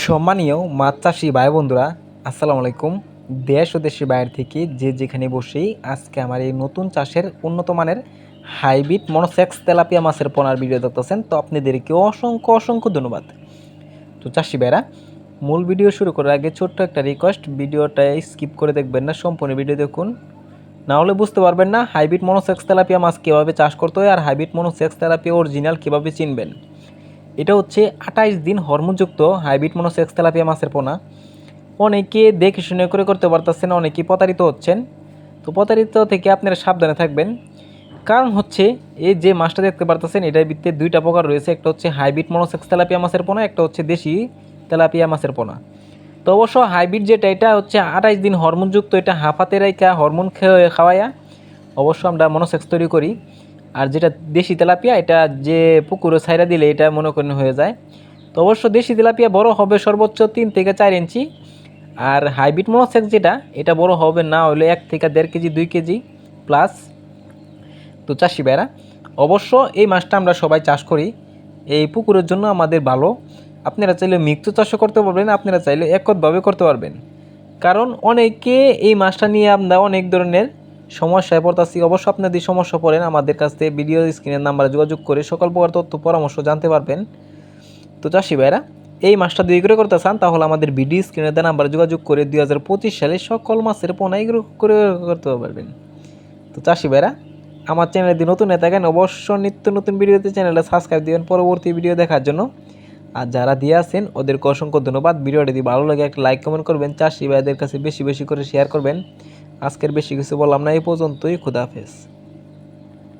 সম্মানীয় মাছ চাষি ভাই বন্ধুরা আসসালামু আলাইকুম। দেশ ও দেশের বাইরে থেকে যে যেখানে বসেই আজকে আমার এই নতুন চাষের উন্নত মানের হাইব্রিড মনোসেক্স তেলাপিয়া মাছের পোনার ভিডিও দেখতেছেন, তো আপনাদেরকে অসংখ্য অসংখ্য ধন্যবাদ। তো চাষি ভাইরা, মূল ভিডিও শুরু করার আগে ছোট্ট একটা রিকোয়েস্ট ভিডিওটা স্কিপ করে দেখবেন না, সম্পূর্ণ ভিডিও দেখুন। না হলে বুঝতে পারবেন না হাইব্রিড মনোসেক্স তেলাপিয়া মাছ কীভাবে চাষ করতে হয় আর হাইব্রিড মনোসেক্স তেলাপিয়া অরিজিনাল কীভাবে চিনবেন। এটা হচ্ছে আঠাইশ দিন হরমোনযুক্ত হাইব্রিড মনোসেক্স তেলাপিয়া মাছের পোনা। অনেকে দেখে শুনে করে করতে পারতেছেন, অনেকে প্রতারিত হচ্ছেন। তো প্রতারিত থেকে আপনারা সাবধানে থাকবেন। কারণ হচ্ছে, এই যে মাছটা দেখতে পারতেছেন, এটার ভিত্তিতে দুইটা প্রকার রয়েছে। একটা হচ্ছে হাইব্রিড মনোসেক্স তেলাপিয়া মাছের পোনা, একটা হচ্ছে দেশি তেলাপিয়া মাছের পোনা। তো অবশ্য হাইব্রিড যেটা, এটা হচ্ছে আঠাইশ দিন হরমোনযুক্ত, এটা হাফাতে রাইকা হরমোন খেয়ে খাওয়াইয়া অবশ্য আমরা মনোসেক্স তৈরি করি। আর যেটা দেশি তেলাপিয়া, এটা যে পুকুরে ছাইরা দিলে এটা মনে করেন হয়ে যায়। তো অবশ্য দেশি তেলাপিয়া বড় হবে সর্বোচ্চ তিন থেকে চার ইঞ্চি। আর হাইব্রিড মনোসেক্স যেটা, এটা বড় হবে না হলে এক থেকে দেড় কেজি, দুই কেজি প্লাস তো চাষি বেড়া অবশ্য এই মাছটা আমরা সবাই চাষ করি। এই পুকুরের জন্য আমাদের ভালো। আপনারা চাইলে মিক্স চাষও করতে পারবেন, আপনারা চাইলে একতভাবে করতে পারবেন। কারণ অনেকে এই মাছটা নিয়ে আমরা অনেক ধরনের সমস্যায় পড়তাছি, অবশ্য আপনাদের সমস্যা পড়েন, আমাদের কাছ থেকে ভিডিও স্ক্রিনের নাম্বারে যোগাযোগ করে সকল প্রকার তথ্য, পরামর্শ জানতে পারবেন। তো চাষি ভাইরা, এই মাছটা দুই করে করতে চান, তাহলে আমাদের ভিডিও স্ক্রিনের দেওয়া নাম্বারে যোগাযোগ করে দুই হাজার পঁচিশ সালে সকল মাছের পোনাই করে করতে পারবেন। তো চাষি ভাইরা, আমার চ্যানেলে যদি নতুন হয়ে থাকেন, অবশ্য নিত্য নতুন ভিডিওতে চ্যানেলটা সাবস্ক্রাইব দিবেন পরবর্তী ভিডিও দেখার জন্য। আর যারা দিয়ে আছেন, ওদেরকে অসংখ্য ধন্যবাদ। ভিডিওটা যদি ভালো লাগে, একটা লাইক কমেন্ট করবেন। চাষি ভাইদের কাছে বেশি বেশি করে শেয়ার করবেন। আজকের বেশি কিছু বললাম না এই পর্যন্তই খুদাহাফেজ